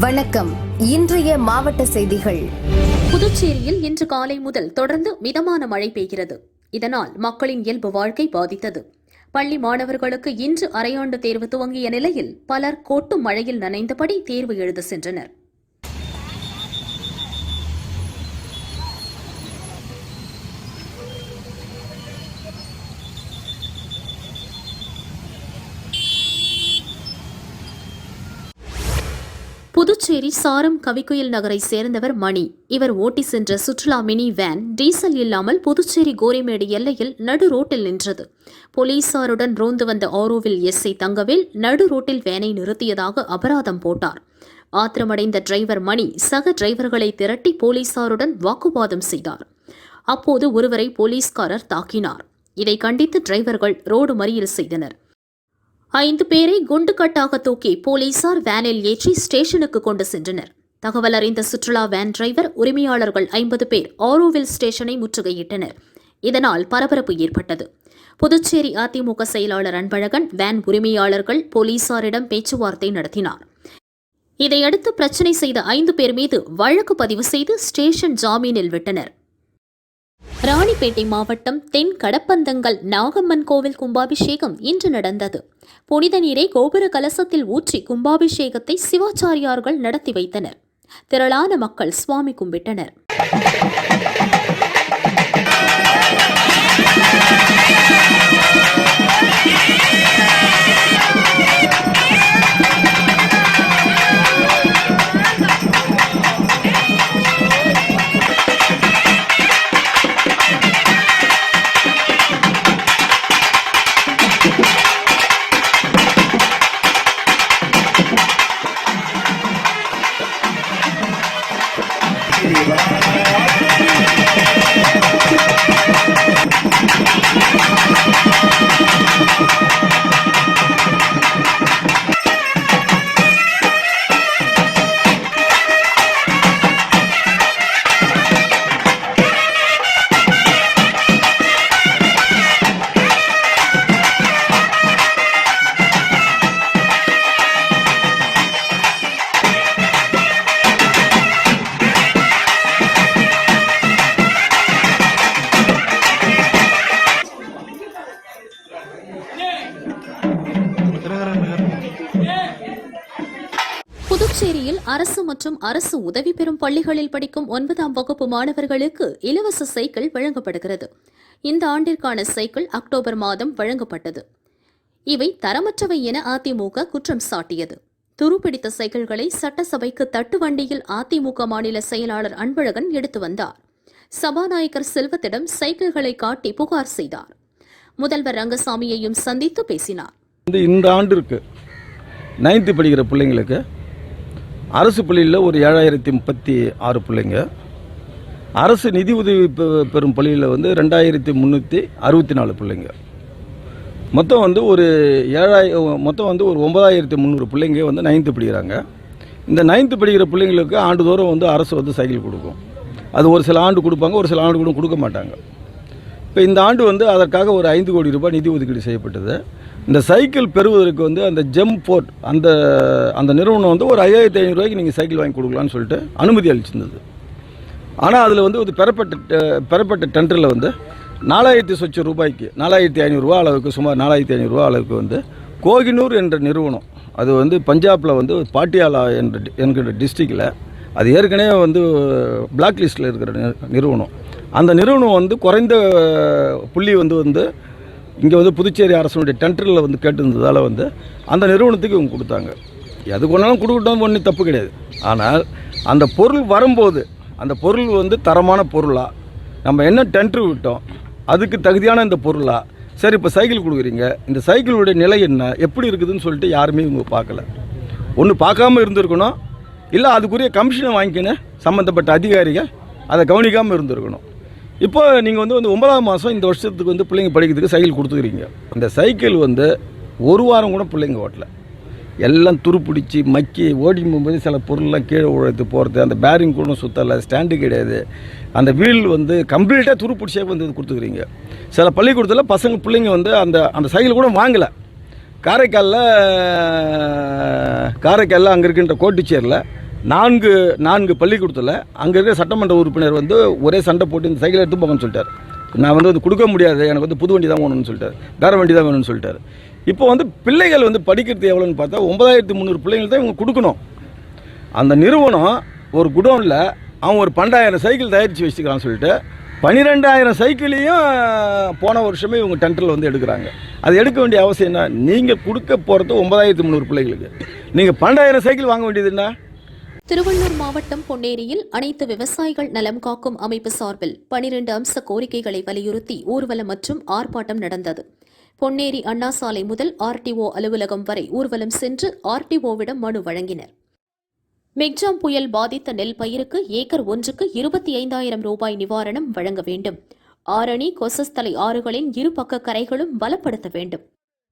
வணக்கம். இன்றைய மாவட்ட செய்திகள். புதுச்சேரியில் இன்று காலை முதல் தொடர்ந்து மிதமான மழை பெய்கிறது. இதனால் மக்களின் இயல்பு வாழ்க்கை பாதித்தது. பள்ளி மாணவர்களுக்கு இன்று அரையாண்டு தேர்வு துவங்கிய நிலையில் பலர் கொட்டும் மழையில் நனைந்தபடி தேர்வு எழுத சென்றனர். புதுச்சேரி சாரம் கவிக்குயில் நகரை சேர்ந்தவர் மணி. இவர் ஓட்டி சென்ற சுற்றுலா மினி வேன் டீசல் இல்லாமல் புதுச்சேரி கோரிமேடு எல்லையில் நடு ரோட்டில் நின்றது. போலீசாருடன் ரோந்து வந்த ஆரோவில் எஸ்ஐ தங்கவேல் நடு ரோட்டில் வேனை நிறுத்தியதாக அபராதம் போட்டார். ஆத்திரமடைந்த டிரைவர் மணி சக டிரைவர்களை திரட்டி போலீசாருடன் வாக்குவாதம் செய்தார். அப்போது ஒருவரை போலீஸ்காரர் தாக்கினார். இதை கண்டித்து டிரைவர்கள் ரோடு மறியல் செய்தனர். ஐந்து பேரை குண்டுக்கட்டாக தூக்கி போலீசார் வேனில் ஏற்றி ஸ்டேஷனுக்கு கொண்டு சென்றனர். தகவல் அறிந்த சுற்றுலா வேன் டிரைவர் உரிமையாளர்கள் ஐம்பது பேர் ஆரோவில் ஸ்டேஷனை முற்றுகையிட்டனர். இதனால் பரபரப்பு ஏற்பட்டது. புதுச்சேரி அதிமுக செயலாளர் அன்பழகன் வேன் உரிமையாளர்கள் போலீசாரிடம் பேச்சுவார்த்தை நடத்தினார். இதையடுத்து பிரச்சினை செய்த ஐந்து பேர் மீது வழக்கு பதிவு செய்து ஸ்டேஷன் ஜாமீனில் விட்டனர். ராணிப்பேட்டை மாவட்டம் தென் கடப்பந்தங்கள் நாகம்மன் கோவில் கும்பாபிஷேகம் இன்று நடந்தது. புனித நீரை கோபுர கலசத்தில் ஊற்றி கும்பாபிஷேகத்தை சிவாச்சாரியார்கள் நடத்தி வைத்தனர். திரளான மக்கள் சுவாமி கும்பிட்டனர். அரசு மற்றும் அரசு உதவி பெறும் பள்ளிகளில் படிக்கும் ஒன்பதாம் வகுப்பு மாணவர்களுக்கு இலவச சைக்கிள் வழங்கப்படுகிறது. இந்த ஆண்டிற்கான சைக்கிள் அக்டோபர் மாதம் வழங்கப்பட்டது. இவை தரமற்றவை என அதிமுக குற்றம் சாட்டியது. துருப்பிடித்த சைக்கிள்களை சட்டசபைக்கு தட்டு வண்டியில் அதிமுக மாநில செயலாளர் அன்பழகன் எடுத்து வந்தார். சபாநாயகர் செல்வத்திடம் சைக்கிள்களை காட்டி புகார் செய்தார். முதல்வர் ரங்கசாமியையும் சந்தித்து பேசினார். இந்த ஆண்டிற்கு நைன்த்து படிக்கிற பிள்ளைங்களுக்கு அரசு பள்ளியில் ஒரு ஏழாயிரத்தி முப்பத்தி ஆறு பிள்ளைங்க. அரசு நிதி உதவி பெ- பெறும் பள்ளியில் வந்து ரெண்டாயிரத்தி முந்நூற்றி அறுபத்தி நாலு பிள்ளைங்க. மொத்தம் வந்து ஒரு ஏழாய் மொத்தம் வந்து ஒரு ஒன்பதாயிரத்தி முந்நூறு பிள்ளைங்க வந்து நைன்த்து படிக்கிறாங்க. இந்த நைன்த்து படிக்கிற பிள்ளைங்களுக்கு ஆண்டுதோறும் வந்து அரசு வந்து சைக்கிள் கொடுக்கும். அது ஒரு சில ஆண்டு கொடுப்பாங்க ஒரு சில ஆண்டு கூட கொடுக்க மாட்டாங்க. இப்போ இந்த ஆண்டு வந்து அதற்காக ஒரு ஐந்து கோடி ரூபாய் நிதி ஒதுக்கீடு செய்யப்பட்டது. இந்த சைக்கிள் பெறுவதற்கு வந்து அந்த ஜெம் போர்ட் அந்த அந்த நிறுவனம் வந்து ஒரு ஐயாயிரத்தி ஐநூறுரூவாய்க்கு நீங்கள் சைக்கிள் வாங்கி கொடுக்கலான்னு சொல்லிட்டு அனுமதி அளிச்சிருந்தது. ஆனால் அதில் வந்து ஒரு பெறப்பட்ட பெறப்பட்ட டெண்டரில் வந்து நாலாயிரத்தி சொச்ச ரூபாய்க்கு நாலாயிரத்தி ஐநூறுரூவா அளவுக்கு சுமார் நாலாயிரத்தி ஐநூறுரூவா அளவுக்கு வந்து கோகினூர் என்ற நிறுவனம் அது வந்து பஞ்சாபில் வந்து பாட்டியாலா என்ற டி- என்கிற டிஸ்ட்ரிக்டில் அது ஏற்கனவே வந்து பிளாக் லிஸ்ட்டில் இருக்கிற நிறுவனம். அந்த நிறுவனம் வந்து குறைந்த புள்ளி வந்து வந்து இங்கே வந்து புதுச்சேரி அரசனுடைய டெண்டரில் வந்து கேட்டிருந்ததால் வந்து அந்த நிறுவனத்துக்கு இவங்க கொடுத்தாங்க. எது கொண்டாலும் கொடுக்கட்டும் ஒன்றும் தப்பு கிடையாது. ஆனால் அந்த பொருள் வரும்போது அந்த பொருள் வந்து தரமான பொருளாக நம்ம என்ன டெண்டர் விட்டோம் அதுக்கு தகுதியான இந்த பொருளாக சரி இப்போ சைக்கிள் கொடுக்குறீங்க இந்த சைக்கிளுடைய நிலை என்ன எப்படி இருக்குதுன்னு சொல்லிட்டு யாருமே இவங்க பார்க்கல. ஒன்று பார்க்காம இருந்திருக்கணும் இல்லை அதுக்குரிய கமிஷனை வாங்கிக்கின்னு சம்மந்தப்பட்ட அதிகாரிகள் அதை கவனிக்காமல் இருந்திருக்கணும். இப்போ நீங்கள் வந்து வந்து ஒன்பதாம் மாதம் இந்த வருஷத்துக்கு வந்து பிள்ளைங்க படிக்கிறதுக்கு சைக்கிள் கொடுத்துக்கிறீங்க. அந்த சைக்கிள் வந்து ஒரு வாரம் கூட பிள்ளைங்க ஓட்டல. எல்லாம் துருப்பிடிச்சு மக்கி ஓடி போகும்போது சில பொருள்லாம் கீழே உழைத்து போகிறது அந்த பேரிங் கூட சுற்றலை ஸ்டாண்டு கிடையாது. அந்த வீல் வந்து கம்ப்ளீட்டாக துருப்பிடிச்சே வந்து இது கொடுத்துக்கிறீங்க. சில பள்ளிக்கூடத்தில் பசங்க பிள்ளைங்க வந்து அந்த அந்த சைக்கிள் கூட வாங்கலை. காரைக்காலில் காரைக்காலில் அங்கே இருக்கின்ற கோட்டுச்சேரியில் நான்கு நான்கு பள்ளிக்கூடத்தில் அங்கே இருக்கிற சட்டமன்ற உறுப்பினர் வந்து ஒரே சண்டை போட்டு இந்த சைக்கிள் எடுத்து போங்கன்னு சொல்லிட்டார். நான் வந்து அது கொடுக்க முடியாது எனக்கு வந்து புது வண்டி தான் வேணும்னு சொல்லிட்டார். வேறு வண்டி தான் வேணும்னு சொல்லிட்டார். இப்போ வந்து பிள்ளைகள் வந்து படிக்கிறது எவ்வளோன்னு பார்த்தா ஒன்பதாயிரத்தி முந்நூறு பிள்ளைகள் தான் இவங்க கொடுக்கணும். அந்த நிறுவனம் ஒரு குடோனில் அவன் ஒரு பன்னெண்டாயிரம் சைக்கிள் தயாரித்து வச்சுக்கிறான்னு சொல்லிட்டு பன்னிரெண்டாயிரம் சைக்கிளையும் போன வருஷமே இவங்க டெண்டரில் வந்து எடுக்கிறாங்க. அது எடுக்க வேண்டிய அவசியம் என்ன? நீங்கள் கொடுக்க போகிறது ஒன்பதாயிரத்து முந்நூறு பிள்ளைகளுக்கு. நீங்கள் பன்னெண்டாயிரம் சைக்கிள் வாங்க வேண்டியது என்ன? திருவள்ளூர் மாவட்டம் பொன்னேரியில் அனைத்து விவசாயிகள் நலம் காக்கும் அமைப்பு சார்பில் பனிரெண்டு அம்ச கோரிக்கைகளை வலியுறுத்தி ஊர்வலம் மற்றும் ஆர்ப்பாட்டம் நடந்தது. பொன்னேரி அண்ணா சாலை முதல் ஆர்டிஓ அலுவலகம் வரை ஊர்வலம் சென்று ஆர்டிஓவிடம் மனு வழங்கினர். மெக்ஜாம் புயல் பாதித்த நெல் பயிருக்கு ஏக்கர் ஒன்றுக்கு இருபத்தி ஐந்தாயிரம் ரூபாய் நிவாரணம் வழங்க வேண்டும். ஆரணி கொசஸ்தலை ஆறுகளின் இருபக்க கரைகளும் பலப்படுத்த வேண்டும்.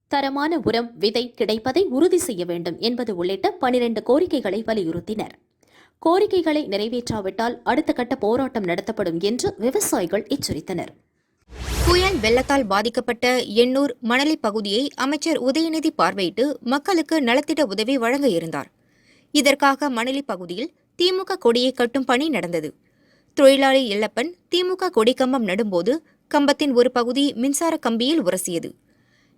தரமான உரம் விதை கிடைப்பதை உறுதி செய்ய வேண்டும் என்பது உள்ளிட்ட பனிரெண்டு கோரிக்கைகளை வலியுறுத்தினர். கோரிக்கைகளை நிறைவேற்றாவிட்டால் அடுத்த கட்ட போராட்டம் நடத்தப்படும் என்று விவசாயிகள் எச்சரித்தனர். புயல் வெள்ளத்தால் பாதிக்கப்பட்ட எண்ணூர் மணலி பகுதியை அமைச்சர் உதயநிதி பார்வையிட்டு மக்களுக்கு நலத்திட்ட உதவி வழங்க இருந்தார். இதற்காக மணலி பகுதியில் திமுக கொடியை கட்டும் பணி நடந்தது. தொழிலாளி எல்லப்பன் திமுக கொடி கம்பம் நடும்போது கம்பத்தின் ஒரு பகுதி மின்சார கம்பியில் உரசியது.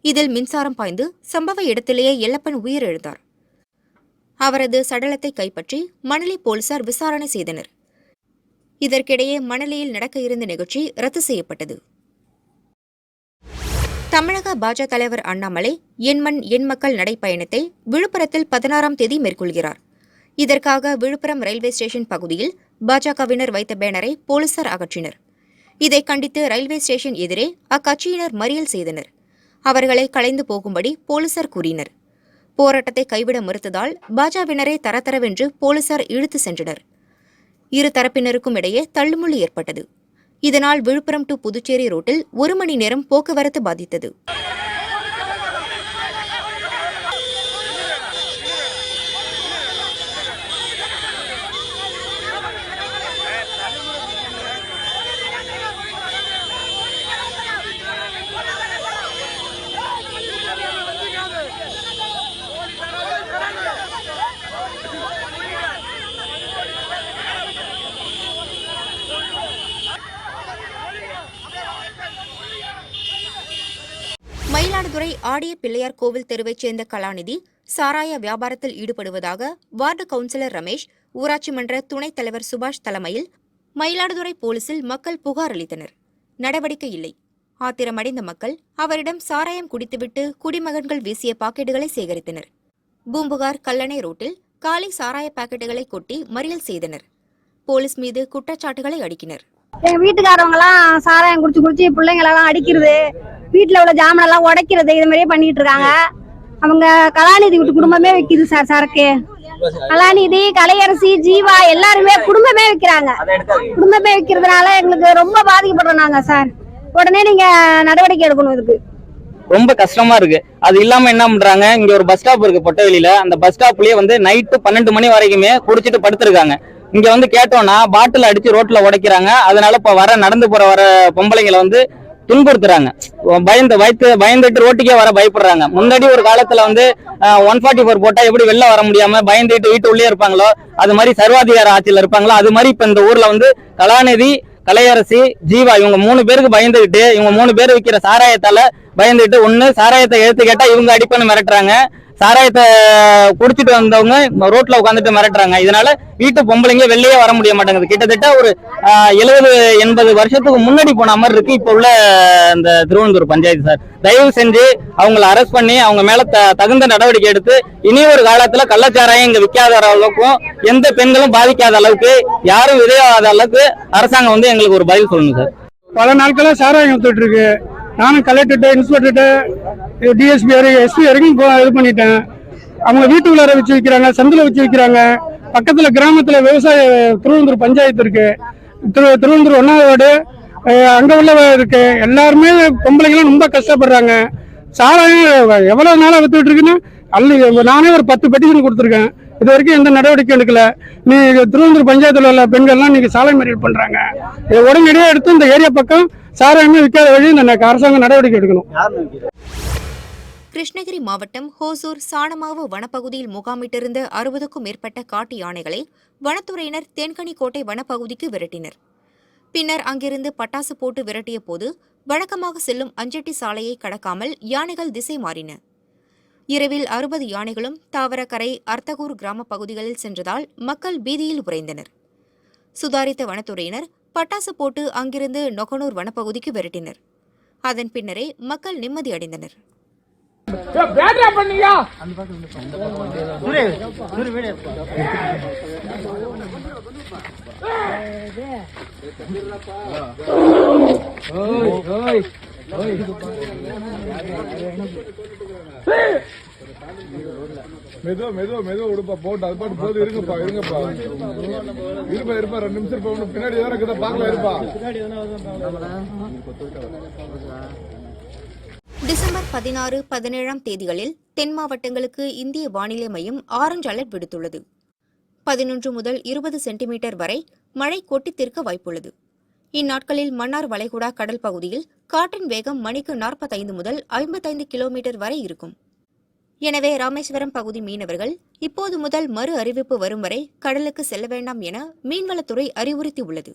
இதில் மின்சாரம் பாய்ந்து சம்பவ இடத்திலேயே எல்லப்பன் உயிரிழந்தார் அவரது சடலத்தை கைப்பற்றி மணலி போலீசார் விசாரணை செய்தனர். இதற்கிடையே மணலியில் நடக்க இருந்த நிகழ்ச்சி ரத்து செய்யப்பட்டது. தமிழக பாஜக தலைவர் அண்ணாமலை என் மண் மக்கள் நடைப்பயணத்தை விழுப்புரத்தில் பதினாறாம் தேதி மேற்கொள்கிறார். இதற்காக விழுப்புரம் ரயில்வே ஸ்டேஷன் பகுதியில் பாஜகவினர் வைத்த பேனரை போலீசார் அகற்றினர். இதை கண்டித்து ரயில்வே ஸ்டேஷன் எதிரே அக்கட்சியினர் மறியல் செய்தனர். அவர்களை கலைந்து போகும்படி போலீசார் கூறினர். போராட்டத்தை கைவிட மறுத்ததால் பாஜகவினரை தரதரவென்று போலீசார் இழுத்து சென்றனர். இரு தரப்பினருக்கும் இடையே தள்ளுமுள்ளு ஏற்பட்டது. இதனால் விழுப்புரம் டு புதுச்சேரி ரோட்டில் ஒரு மணி நேரம் போக்குவரத்து பாதித்தது. மயிலாடுதுறை ஆடிய பிள்ளையார் கோவில் தெருவைச் சேர்ந்த கலாநிதி சாராய வியாபாரத்தில் ஈடுபடுவதாக வார்டு கவுன்சிலர் ரமேஷ் ஊராட்சி மன்ற துணைத் தலைவர் சுபாஷ் தலைமையில் மயிலாடுதுறை போலீசில் மக்கள் புகார் அளித்தனர். நடவடிக்கை இல்லை. ஆத்திரமடைந்த மக்கள் அவரிடம் சாராயம் குடித்துவிட்டு குடிமகன்கள் வீசிய பாக்கெட்டுகளை சேகரித்தனர். பூம்புகார் கல்லணை ரோட்டில் காலி சாராய பாக்கெட்டுகளை கொட்டி மறியல் செய்தனர். போலீஸ் மீது குற்றச்சாட்டுகளை அடுக்கினர். எங்க வீட்டுக்காரவங்க எல்லாம் சாராயம் குடிச்சு குடிச்சு பிள்ளைங்களெல்லாம் அடிக்கிறது. வீட்டுல உள்ள ஜாமான் எல்லாம் உடைக்கிறது இது மாதிரியே பண்ணிட்டு இருக்காங்க. அவங்க கலாநிதி வீட்டு குடும்பமே வைக்குது சார் சரக்கு. கலாநிதி கலையரசி ஜீவா எல்லாருமே குடும்பமே வைக்கிறாங்க. குடும்பமே வைக்கிறதுனால எங்களுக்கு ரொம்ப பாதிக்கப்படுறோம் நாங்க சார். உடனே நீங்க நடவடிக்கை எடுக்கணும் இதுக்கு. ரொம்ப கஷ்டமா இருக்கு. அது இல்லாம என்ன பண்றாங்க இங்க ஒரு பஸ் ஸ்டாப் இருக்கு பொட்டவெளியில அந்த பஸ் ஸ்டாப்லயே வந்து நைட்டு பன்னெண்டு மணி வரைக்குமே குடிச்சிட்டு படுத்திருக்காங்க. இங்க வந்து கேட்டோம்னா பாட்டில் அடிச்சு ரோட்ல உடைக்கிறாங்க. அதனால இப்ப வர நடந்து போற வர பொம்பளைங்களை வந்து துன்புறுத்துறாங்க. பயந்து பயத்து பயந்துட்டு ரோட்டுக்கே வர பயப்படுறாங்க. முன்னாடி ஒரு காலத்துல வந்து ஒன் ஃபார்ட்டி ஃபோர் போட்டா எப்படி வெளில வர முடியாம பயந்துட்டு வீட்டு உள்ளே இருப்பாங்களோ அது மாதிரி சர்வாதிகார ஆட்சியில் இருப்பாங்களோ அது மாதிரி இப்ப இந்த ஊர்ல வந்து கலாநிதி கலையரசி ஜீவா இவங்க மூணு பேருக்கு பயந்துகிட்டு இவங்க மூணு பேர் விற்கிற சாராயத்தால பயந்துட்டு ஒன்று சாராயத்தை எடுத்து கேட்டால் இவங்க அடிப்பன்னு மிரட்டுறாங்க. சாராயத்தை குடிச்சிட்டு வந்தவங்க ரோட்ல உட்காந்துட்டு மிரட்டுறாங்க. இதனால வீட்டு பொம்பளைங்க வெளியே வர முடிய மாட்டேங்குது. கிட்டத்தட்ட ஒரு எழுபது எண்பது வருஷத்துக்கு முன்னாடி போன மாதிரி இருக்கு. இப்ப உள்ள இந்த திருவனந்தூர் பஞ்சாயத்து சார். தயவு செஞ்சு அவங்கள அரெஸ்ட் பண்ணி அவங்க மேல த- தகுந்த நடவடிக்கை எடுத்து இனி ஒரு காலத்துல கள்ளச்சாராயம் இங்க விற்காத அளவுக்கும் எந்த பெண்களும் பாதிக்காத அளவுக்கு யாரும் விதையாத அளவுக்கு அரசாங்கம் வந்து எங்களுக்கு ஒரு பதில் சொல்லணும் சார். பல நாட்களா சாராயம் வித்துட்டு இருக்கு. நானும் கலெக்டர்கிட்ட இன்ஸ்பெக்டர்கிட்ட டிஎஸ்பி வரைக்கும் எஸ்பி வரைக்கும் இது பண்ணிட்டேன். அவங்க வீட்டுக்குள்ளார வச்சு வைக்கிறாங்க சந்தில வச்சு வைக்கிறாங்க. பக்கத்தில் கிராமத்தில் விவசாய திருவந்தூர் பஞ்சாயத்து இருக்கு. திரு திருவந்தூர் ஒன்றாவது வார்டு அங்கே உள்ள இருக்கு. எல்லாருமே பொம்பளைங்களும் ரொம்ப கஷ்டப்படுறாங்க. சாராயம் எவ்வளோ நாளாக வித்துட்டு இருக்குன்னு அல்ல நானே ஒரு பத்து பெட்டிஷன் கொடுத்துருக்கேன். இது வரைக்கும் எந்த நடவடிக்கை எடுக்கல. நீ திருவந்தூர் பஞ்சாயத்தில் உள்ள பெண்கள்லாம் இன்னைக்கு சாலை மறியல் பண்ணுறாங்க இதை உடனடியாக எடுத்து இந்த ஏரியா பக்கம் சாராயமே விற்காத வழி இந்த அரசாங்கம் நடவடிக்கை எடுக்கணும். கிருஷ்ணகிரி மாவட்டம் ஹோசூர் சாணமாவு வனப்பகுதியில் முகாமிட்டிருந்த அறுபதுக்கும் மேற்பட்ட காட்டு யானைகளை வனத்துறையினர் தேன்கனிக்கோட்டை வனப்பகுதிக்கு விரட்டினர். பின்னர் அங்கிருந்து பட்டாசு போட்டு விரட்டிய போது வழக்கமாக செல்லும் அஞ்சட்டி சாலையை கடக்காமல் யானைகள் திசை மாறின. இரவில் அறுபது யானைகளும் தாவரக்கரை அர்த்தகூர் கிராம பகுதிகளில் சென்றதால் மக்கள் பீதியில் உறைந்தனர். சுதாரித்த வனத்துறையினர் பட்டாசு போட்டு அங்கிருந்து நொகனூர் வனப்பகுதிக்கு விரட்டினர். அதன் பின்னரே மக்கள் நிம்மதி அடைந்தனர். மெதுவா மெதுவா மெதுவா விடுப்பா போட்டு அது பாட்டு போது இருங்கப்பா இருங்கப்பா. இருப்பா இருப்பா ரெண்டு நிமிஷம் இருப்பா உனக்கு பின்னாடி எதாவது இருக்குதா பாக்கல இருப்பா. டிசம்பர் பதினாறு பதினேழாம் தேதிகளில் தென் மாவட்டங்களுக்கு இந்திய வானிலை மையம் ஆரஞ்சு அலர்ட் விடுத்துள்ளது. பதினொன்று முதல் இருபது சென்டிமீட்டர் வரை மழை கொட்டித்திருக்க வாய்ப்புள்ளது. இந்நாட்களில் மன்னார் வளைகுடா கடல் பகுதியில் காற்றின் வேகம் மணிக்கு நாற்பத்தைந்து முதல் ஐம்பத்தைந்து கிலோமீட்டர் வரை இருக்கும். எனவே ராமேஸ்வரம் பகுதி மீனவர்கள் இப்போது முதல் மறு அறிவிப்பு வரும் வரை கடலுக்கு செல்ல வேண்டாம் என மீன்வளத்துறை அறிவுறுத்தியுள்ளது.